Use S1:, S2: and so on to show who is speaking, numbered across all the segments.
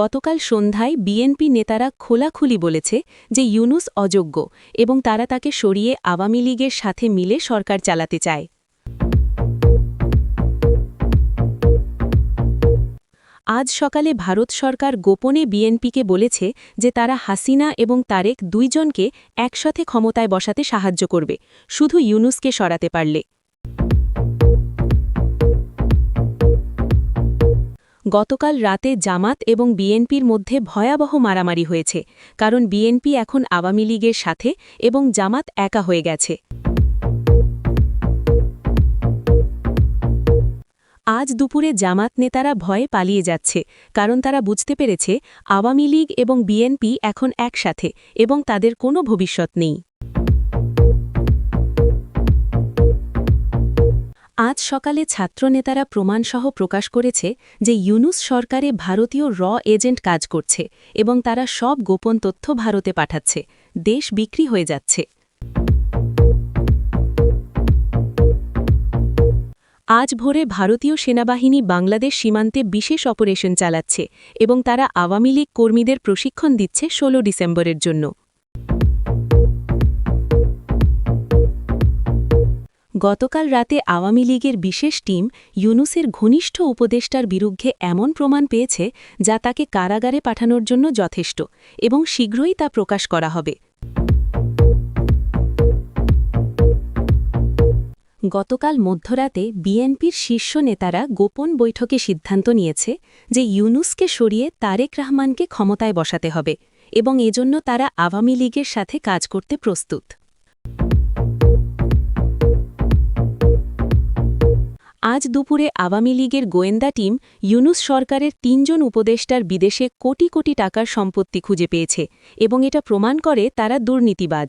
S1: গতকাল সন্ধ্যায় বিএনপি নেতারা খোলাখুলি বলেছে যে ইউনুস অযোগ্য এবং তারা তাকে সরিয়ে আওয়ামী লীগের সাথে মিলে সরকার চালাতে চায়। আজ সকালে ভারত সরকার গোপনে বিএনপিকে বলেছে যে তারা হাসিনা এবং তারেক দুইজনকে একসাথে ক্ষমতায় বসাতে সাহায্য করবে, শুধু ইউনুসকে সরাতে পারলে। গতকাল রাতে জামাত এবং বিএনপির মধ্যে ভয়াবহ মারামারি হয়েছে, কারণ বিএনপি এখন আওয়ামী লীগের সাথে এবং জামাত একা হয়ে গেছে। আজ দুপুরে জামাত নেতারা ভয়ে পালিয়ে যাচ্ছে, কারণ তারা বুঝতে পেরেছে, আওয়ামী লীগ এবং বিএনপি এখন একসাথে এবং তাদের কোনো ভবিষ্যৎ নেই। আজ সকালে ছাত্রনেতারা প্রমাণসহ প্রকাশ করেছে যে ইউনুস সরকারে ভারতীয় র এজেন্ট কাজ করছে এবং তারা সব গোপন তথ্য ভারতে পাঠাচ্ছে। দেশ বিক্রি হয়ে যাচ্ছে। আজ ভোরে ভারতীয় সেনাবাহিনী বাংলাদেশ সীমান্তে বিশেষ অপারেশন চালাচ্ছে এবং তারা আওয়ামী লীগ কর্মীদের প্রশিক্ষণ দিচ্ছে ১৬ ডিসেম্বরের জন্য। গতকাল রাতে আওয়ামী লীগের বিশেষ টিম ইউনুসের ঘনিষ্ঠ উপদেষ্টার বিরুদ্ধে এমন প্রমাণ পেয়েছে যা তাকে কারাগারে পাঠানোর জন্য যথেষ্ট এবং শীঘ্রই তা প্রকাশ করা হবে। গতকাল মধ্যরাতে বিএনপির শীর্ষ নেতারা গোপন বৈঠকে সিদ্ধান্ত নিয়েছে যে ইউনুসকে সরিয়ে তারেক রহমানকে ক্ষমতায় বসাতে হবে এবং এজন্য তারা আওয়ামী লীগের সাথে কাজ করতে প্রস্তুত। আজ দুপুরে আওয়ামী লীগের গোয়েন্দা টিম ইউনুস সরকারের তিনজন উপদেষ্টার বিদেশে কোটি কোটি টাকার সম্পত্তি খুঁজে পেয়েছে এবং এটা প্রমাণ করে তারা দুর্নীতিবাজ।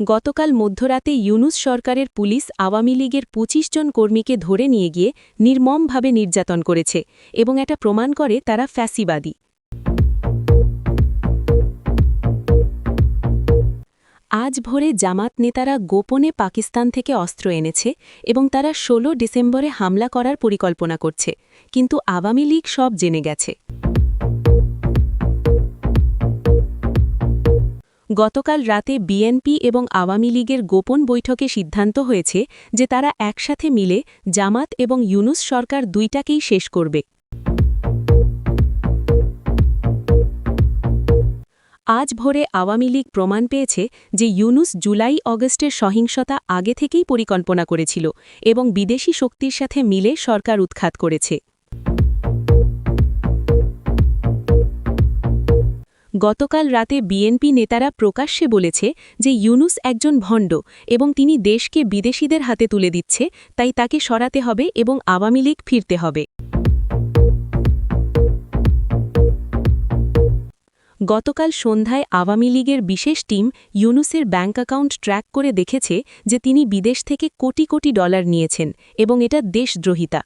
S1: গতকাল মধ্যরাতে ইউনুস সরকারের পুলিশ আওয়ামী লীগের ২৫ জন কর্মীকে ধরে নিয়ে গিয়ে নির্মমভাবে নির্যাতন করেছে এবং এটা প্রমাণ করে তারা ফ্যাসিবাদী। আজ ভোরে জামাত নেতারা গোপনে পাকিস্তান থেকে অস্ত্র এনেছে এবং তারা ১৬ ডিসেম্বরে হামলা করার পরিকল্পনা করছে, কিন্তু আওয়ামী লীগ সব জেনে গেছে। গতকাল রাতে বিএনপি এবং আওয়ামী লীগের গোপন বৈঠকে সিদ্ধান্ত হয়েছে যে তারা একসাথে মিলে জামাত এবং ইউনুস সরকার দুইটাকেই শেষ করবে। আজ ভোরে আওয়ামী লীগ প্রমাণ পেয়েছে যে ইউনুস জুলাই অগস্টের সহিংসতা আগে থেকেই পরিকল্পনা করেছিল এবং বিদেশি শক্তির সাথে মিলে সরকার উৎখাত করেছে। গতকাল রাতে বিএনপি নেতারা প্রকাশ্যে বলেছে যে ইউনুস একজন ভণ্ড এবং তিনি দেশকে বিদেশিদের হাতে তুলে দিচ্ছে, তাই তাকে সরাতে হবে এবং আওয়ামী লীগ ফিরতে হবে। গতকাল সন্ধ্যায় আওয়ামী লীগের বিশেষ টিম ইউনুসের ব্যাঙ্ক অ্যাকাউন্ট ট্র্যাক করে দেখেছে যে তিনি বিদেশ থেকে কোটি কোটি ডলার নিয়েছেন এবং এটা দেশদ্রোহিতা।